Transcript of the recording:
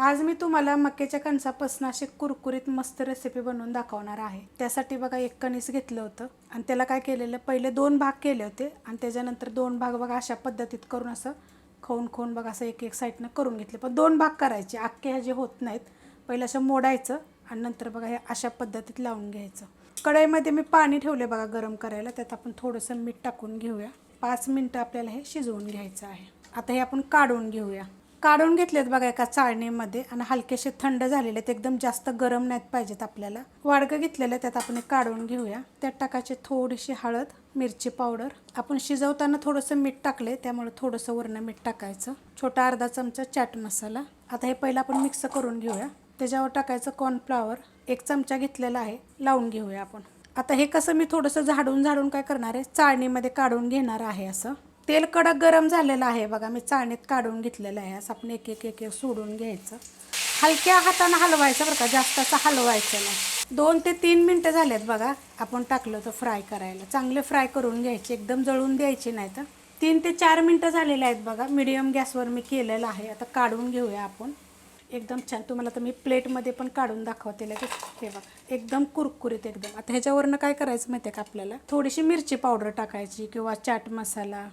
आज मी तुम्हाला मक्याच्या कणसापासून अशी कुरकुरीत मस्त रेसिपी बनवून दाखवणार आहे. त्यासाठी बघा एक कणीस घेतलं होतं आणि त्याला काय केलेलं पहिले दोन भाग केले होते आणि त्याच्यानंतर दोन भाग बघा अशा पद्धतीत करून असं खाऊन खाऊन बघा असं एक एक साईडनं करून घेतले. पण दोन भाग करायचे अख्खे ह्याचे होत नाहीत पहिलं असं मोडायचं आणि नंतर बघा हे अशा पद्धतीत लावून घ्यायचं. कढईमध्ये मी पाणी ठेवले बघा गरम करायला त्यात आपण थोडंसं मीठ टाकून घेऊया. पाच मिनटं आपल्याला हे शिजवून घ्यायचं आहे. आता हे आपण काढून घेऊया. काढून घेतलेत बघा एका चाळणीमध्ये आणि हलकेसे थंड झालेले आहेत. एकदम जास्त गरम नाहीत पाहिजेत आपल्याला. वाडगं घेतलेलं आहे, त्यात आपण काढून घेऊया. त्यात टाकायचे थोडीशी हळद मिरची पावडर. आपण शिजवताना थोडंसं मीठ टाकले त्यामुळे थोडंसं वरनं मीठ टाकायचं. छोटा अर्धा चमचा चाट मसाला. आता हे पहिलं आपण मिक्स करून घेऊया. त्याच्यावर टाकायचं कॉर्नफ्लॉवर एक चमचा घेतलेला आहे लावून घेऊया आपण. आता हे कसं मी थोडंसं झाडून झाडून काय करणार आहे? चाळणीमध्ये काढून घेणार आहे असं. तेल कडक गरम झालेलं आहे. बघा मी चाळणीत काढून घेतलेलं आहे. असं आपण एक एक एक एक सोडून घ्यायचं. हलक्या हातानं हलवायचं बरं का जास्त असं हलवायचं नाही. दोन ते तीन मिनटं झालेत बघा आपण टाकलं तर फ्राय करायला. चांगले फ्राय करून घ्यायचे एकदम जळून द्यायचे नाही तर. तीन ते चार मिनटं झालेले आहेत बघा मिडियम गॅसवर मी केलेलं आहे. आता काढून घेऊया आपण. एकदम छान तुम्हाला तर मी प्लेटमध्ये पण काढून दाखवते लगेच. हे बघा एकदम कुरकुरीत एकदम. आता ह्याच्यावरनं काय करायचं माहिती आहे का आपल्याला? थोडीशी मिरची पावडर टाकायची किंवा चाट मसाला.